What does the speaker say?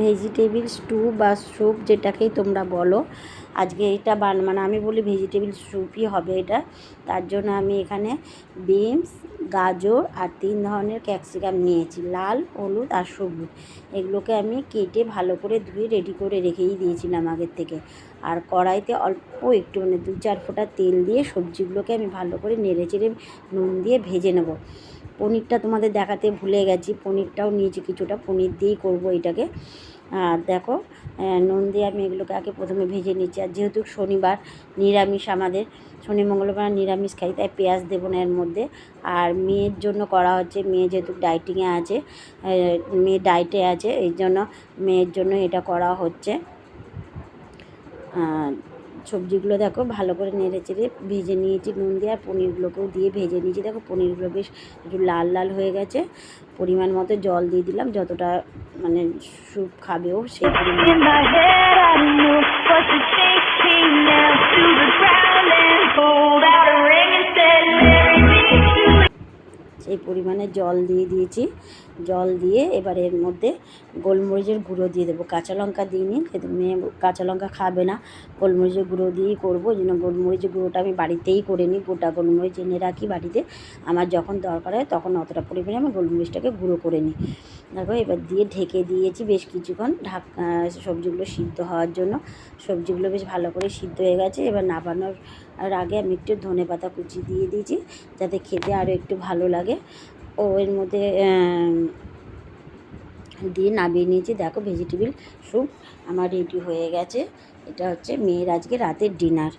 Vegetable stew বা soup যেটাকেই তোমরা বলো। আজকে এটা বান মানে আমি বলি ভেজিটেবিল স্যুপই হবে এটা। তার জন্য আমি এখানে বিনস, গাজর আর তিন ধরনের ক্যাপসিকাম নিয়েছি। লাল, হলুদ আর সবুজ। এগুলোকে আমি কেটে ভালো করে ধুয়ে রেডি করে রেখেই দিয়েছিলাম আগের থেকে। আর কড়াইতে অল্প একটু মানে দু চার ফোঁটা তেল দিয়ে সবজিগুলোকে আমি ভালো করে নেড়ে চেড়ে নুন দিয়ে ভেজে নেব। পনিরটা তোমাদের দেখাতে ভুলে গেছি। পনিরটাও নিয়েছি, কিছুটা পনির দিয়েই করব এটাকে। আর দেখো নুন দিয়ে আমি এগুলোকে আগে প্রথমে ভেজে নিচ্ছি। আর যেহেতু শনিবার, নিরামিষ আমাদের, শনি, মঙ্গলবার নিরামিষ খাই, তাই পেঁয়াজ দেবো না এর মধ্যে। আর মেয়ের জন্য করা হচ্ছে, মেয়ে যেহেতু ডাইটিংয়ে আছে মেয়ে ডায়েটে আছে, এই জন্য মেয়ের জন্য এটা করা হচ্ছে। আর সবজিগুলো দেখো ভালো করে নেড়ে চেড়ে ভেজে নিয়েছি, নুন দিয়ে আর পনিরগুলোকেও দিয়ে ভেজে নিয়েছি। দেখো পনিরগুলো বেশ একটু লাল লাল হয়ে গেছে। পরিমাণ মতো জল দিয়ে দিলাম, যতটা মানে স্যুপ খাবেও সেই পরিমাণ। সেই পরিমাণে জল দিয়ে দিয়েছি। জল দিয়ে এবার এর মধ্যে গোলমরিচের গুঁড়ো দিয়ে দেবো। কাঁচা লঙ্কা দিইনি যেহেতু মেয়ে কাঁচা লঙ্কা খাবে না। গোলমরিচের গুঁড়ো দিয়েই করব ওই জন্য গোলমরিচের গুঁড়োটা আমি বাড়িতেই করে নিই। গোটা গোলমরিচ এনে রাখি বাড়িতে। আমার যখন দরকার হয় তখন অতটা পরিমাণে আমি গোলমরিচটাকে গুঁড়ো করে নিই। দেখো এবার দিয়ে ঢেকে দিয়েছি বেশ কিছুক্ষণ ঢাক সবজিগুলো সিদ্ধ হওয়ার জন্য। সবজিগুলো বেশ ভালো করে সিদ্ধ হয়ে গেছে। এবার নাবানোর আর আগে আমি একটু ধনে পাতা কুচি দিয়ে দিয়েছি, যাতে খেতে আরও একটু ভালো লাগে। ও এর মধ্যে দিয়ে নামিয়ে নিয়েছি। দেখো ভেজিটেবিল স্যুপ আমার রেডি হয়ে গেছে। এটা হচ্ছে মেয়ের আজকে রাতের ডিনার